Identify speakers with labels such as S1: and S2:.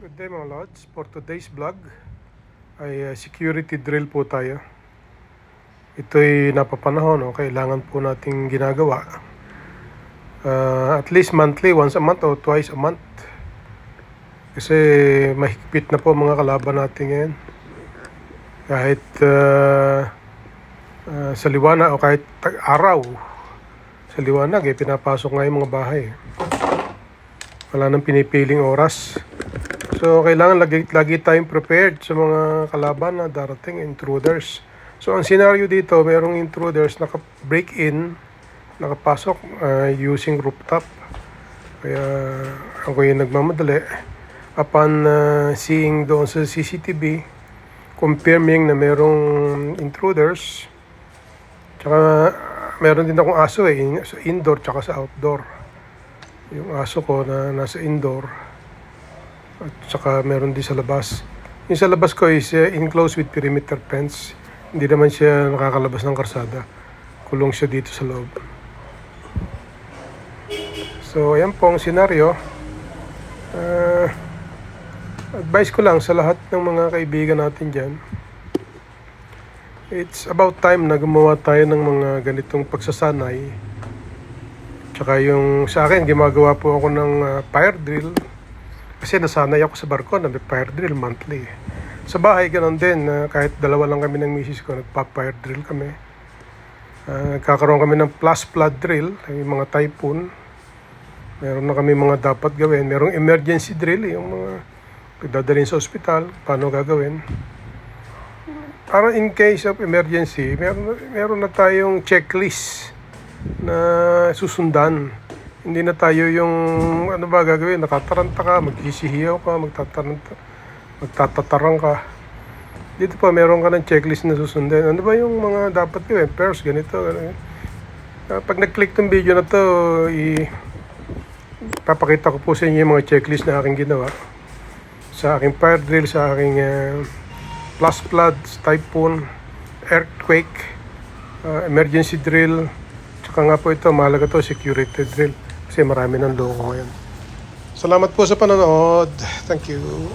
S1: Good day mga lods. For today's vlog ay uh, security drill po tayo. Ito'y napapanahon, no? kailangan po nating ginagawa. Uh, at least monthly, once a month or twice a month. Kasi mahigpit na po mga kalaban natin ngayon. Kahit uh, uh, sa liwanag o kahit araw, sa liwanag eh, pinapasok nga yung mga bahay. Wala nang pinipiling oras. So, kailangan lagi, lagi tayong prepared sa mga kalaban na darating, intruders. So, ang scenario dito, merong intruders naka-break in, nakapasok uh, using rooftop. Kaya ako yung nagmamadali. Upon uh, seeing doon sa CCTV, confirming na merong intruders, tsaka meron din akong aso eh, sa indoor tsaka sa outdoor. Yung aso ko na nasa indoor, at saka meron din sa labas. Yung sa labas ko is uh, enclosed with perimeter fence. Hindi naman siya nakakalabas ng karsada. Kulong siya dito sa loob. So, ayan po ang senaryo. Uh, advice ko lang sa lahat ng mga kaibigan natin dyan. It's about time na gumawa tayo ng mga ganitong pagsasanay. Tsaka yung sa akin, gumagawa po ako ng uh, fire drill. Kasi nasanay ako sa barko na may fire drill monthly. Sa bahay, ganun din. na kahit dalawa lang kami ng misis ko, nagpa-fire drill kami. Ah, nagkakaroon kami ng plus flood drill, yung mga typhoon. Meron na kami mga dapat gawin. Merong emergency drill, yung mga pagdadalhin sa ospital, paano gagawin. Para in case of emergency, meron, meron na tayong checklist na susundan. Hindi na tayo yung ano ba gagawin, nakataranta ka, magsisihiyaw ka, magtataranta, magtatatarang ka. Dito pa meron ka ng checklist na susundin. Ano ba yung mga dapat gawin? First, ganito, ganito. Ah, pag nag-click ng video na to, i papakita ko po sa inyo yung mga checklist na aking ginawa. Sa aking fire drill, sa aking ah, plus floods, typhoon, earthquake, ah, emergency drill, Tsaka nga po ito, mahalaga to, security drill. Kasi marami ng loko ngayon. Salamat po sa panonood. Thank you.